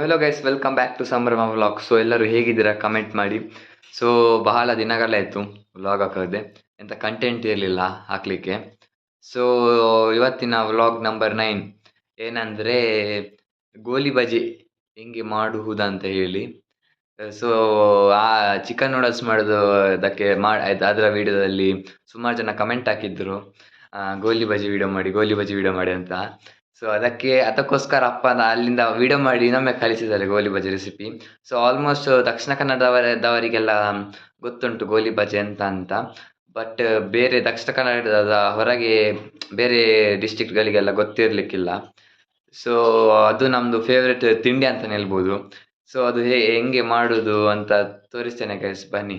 Hello guys welcome back to Sambhrama vlog so ಎಲ್ಲರೂ ಹೇಗಿದ್ದೀರಾ? Comment ಮಾಡಿ. ಸೊ ಬಹಳ ದಿನಗಳಾಯಿತು ವ್ಲಾಗ್ ಹಾಕೋದೆ. ಎಂಥ ಕಂಟೆಂಟ್ ಇರಲಿಲ್ಲ ಹಾಕಲಿಕ್ಕೆ. ಸೊ ಇವತ್ತಿನ ವ್ಲಾಗ್ ನಂಬರ್ ನೈನ್ ಏನಂದರೆ, ಗೋಲಿ ಬಜಿ ಹೆಂಗೆ ಮಾಡುವುದಂತ ಹೇಳಿ. ಸೊ ಆ ಚಿಕನ್ ನೂಡಲ್ಸ್ ಮಾಡೋದು ಅದಕ್ಕೆ ಮಾಡಿ ಅದರ ವಿಡಿಯೋದಲ್ಲಿ ಸುಮಾರು ಜನ ಕಮೆಂಟ್ ಹಾಕಿದ್ರು. ಗೋಲಿ ಬಜಿ ವಿಡಿಯೋ ಮಾಡಿ, ಗೋಲಿ ಬಜಿ ವಿಡಿಯೋ ಮಾಡಿ ಅಂತ. ಸೊ ಅದಕ್ಕೆ ಅದಕ್ಕೋಸ್ಕರ ಅಪ್ಪ ನಾ ಅಲ್ಲಿಂದ ವಿಡಿಯೋ ಮಾಡಿ ಇನ್ನೊಮ್ಮೆ ಕಲಿಸಿದ್ದಾರೆ ಗೋಲಿ ಬಜೆ ರೆಸಿಪಿ ಸೊ ಆಲ್ಮೋಸ್ಟ್ ದಕ್ಷಿಣ ಕನ್ನಡದವರದವರಿಗೆಲ್ಲ ಗೊತ್ತುಂಟು ಗೋಲಿ ಬಜೆ ಅಂತ ಅಂತ. ಬಟ್ ಬೇರೆ ದಕ್ಷಿಣ ಕನ್ನಡದ ಹೊರಗೆ ಬೇರೆ ಡಿಸ್ಟಿಕ್ಗಳಿಗೆಲ್ಲ ಗೊತ್ತಿರಲಿಕ್ಕಿಲ್ಲ. ಸೊ ಅದು ನಮ್ಮದು ಫೇವ್ರೆಟ್ ತಿಂಡಿ ಅಂತಲೇ ಹೇಳ್ಬೋದು. ಸೊ ಅದು ಹೇ, ಹೆಂಗೆ ಮಾಡೋದು ಅಂತ ತೋರಿಸ್ತೇನೆ ಗೈಸ್ ಬನ್ನಿ.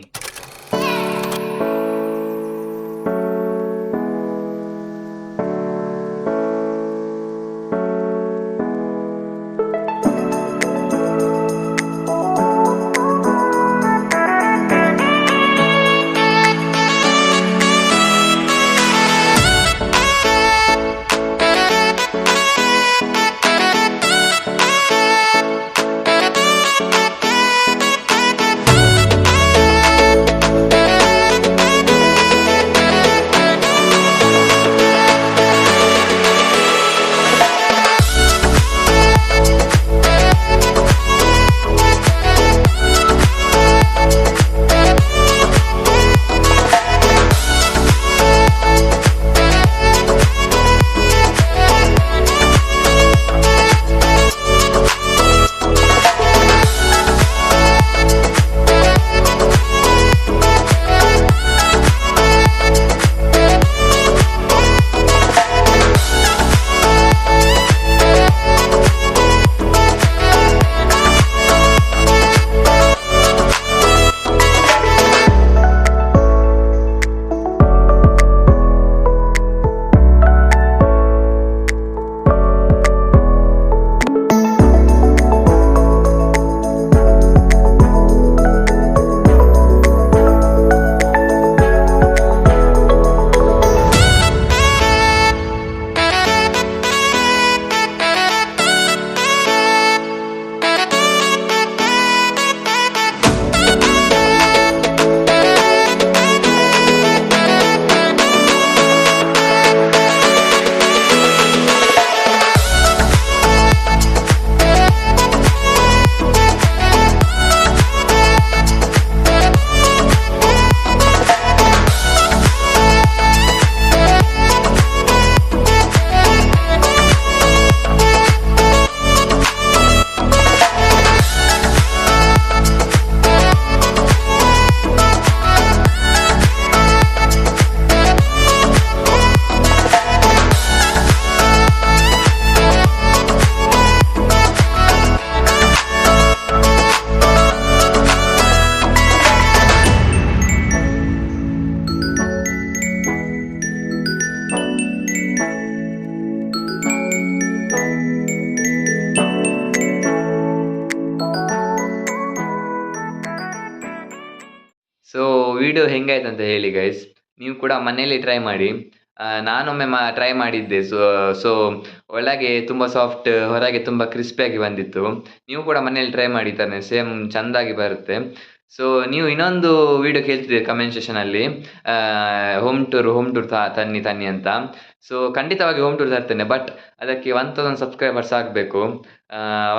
ವಿಡಿಯೋ ಹೆಂಗಾಯ್ತು ಅಂತ ಹೇಳಿ ಗೈಸ್ ನೀವು ಕೂಡ ಮನೆಯಲ್ಲಿ ಟ್ರೈ ಮಾಡಿ. ನಾನೊಮ್ಮೆ ಮಾ ಟ್ರೈ ಮಾಡಿದ್ದೆ. ಸೊ ಸೊ ಒಳಗೆ ತುಂಬ ಸಾಫ್ಟ್ ಹೊರಗೆ ತುಂಬ ಕ್ರಿಸ್ಪಿಯಾಗಿ ಬಂದಿತ್ತು. ನೀವು ಕೂಡ ಮನೆಯಲ್ಲಿ ಟ್ರೈ ಮಾಡಿ ತಾನೆ ಸೇಮ್ ಚೆಂದಾಗಿ ಬರುತ್ತೆ. ಸೊ ನೀವು ಇನ್ನೊಂದು ವಿಡಿಯೋ ಕೇಳ್ತಿದ್ದೀರಿ ಕಮೆಂಟ್ ಸೆಷನಲ್ಲಿ ಹೋಮ್ ಟೂರ್ ಹೋಮ್ ಟೂರ್ ತನ್ನಿ ತನ್ನಿ ಅಂತ. ಸೊ ಖಂಡಿತವಾಗಿ ಹೋಮ್ ಟೂರ್ ತರ್ತೇನೆ ಬಟ್ ಅದಕ್ಕೆ ಒನ್ ತೌಸಂಡ್ ಸಬ್ಸ್ಕ್ರೈಬರ್ಸ್ ಆಗಬೇಕು.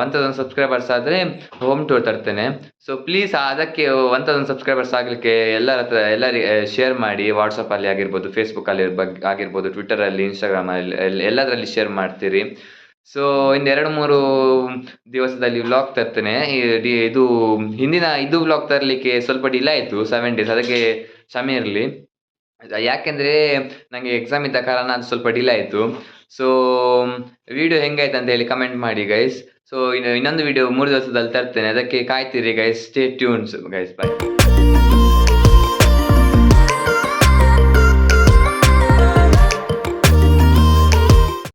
ಒನ್ ತೌಸಂಡ್ ಸಬ್ಸ್ಕ್ರೈಬರ್ಸ್ ಆದರೆ ಹೋಮ್ ಟೂರ್ ತರ್ತೇನೆ. ಸೊ ಪ್ಲೀಸ್ ಅದಕ್ಕೆ ಒನ್ ತೌಸಂಡ್ ಸಬ್ಸ್ಕ್ರೈಬರ್ಸ್ ಆಗಲಿಕ್ಕೆ ಎಲ್ಲರ ಹತ್ರ ಎಲ್ಲರಿಗೆ ಶೇರ್ ಮಾಡಿ. ವಾಟ್ಸಪ್ಪಲ್ಲಿ ಆಗಿರ್ಬೋದು ಫೇಸ್ಬುಕ್ಕಲ್ಲಿ ಬಗ್ಗೆ ಆಗಿರ್ಬೋದು ಟ್ವಿಟ್ಟರಲ್ಲಿ ಇನ್ಸ್ಟಾಗ್ರಾಮಲ್ಲಿ ಎಲ್ಲದರಲ್ಲಿ ಶೇರ್ ಮಾಡ್ತೀರಿ. ಸೊ ಎರಡು ಮೂರು ದಿವಸದಲ್ಲಿ ವ್ಲಾಗ್ ತರ್ತೇನೆ. ಇದು ಹಿಂದಿನ, ಇದು ವ್ಲಾಗ್ ತರಲಿಕ್ಕೆ ಸ್ವಲ್ಪ ಡಿಲೇ ಆಯಿತು ಸೆವೆನ್ ಡೇಸ್ ಅದಕ್ಕೆ ಕ್ಷಮೆ ಇರಲಿ. ಯಾಕೆಂದರೆ ನನಗೆ ಎಕ್ಸಾಮ್ ಇದ್ದ ಕಾರಣ ಅದು ಸ್ವಲ್ಪ ಡಿಲೇ ಆಯಿತು. ಸೊ ವಿಡಿಯೋ ಹೆಂಗಾಯ್ತು ಅಂತ ಹೇಳಿ ಕಮೆಂಟ್ ಮಾಡಿ ಗೈಸ್ ಸೊ ಇನ್ನು ಇನ್ನೊಂದು ವಿಡಿಯೋ ಮೂರು ದಿವಸದಲ್ಲಿ ತರ್ತೇನೆ. ಅದಕ್ಕೆ ಕಾಯ್ತೀರಿ guys stay tunes guys bye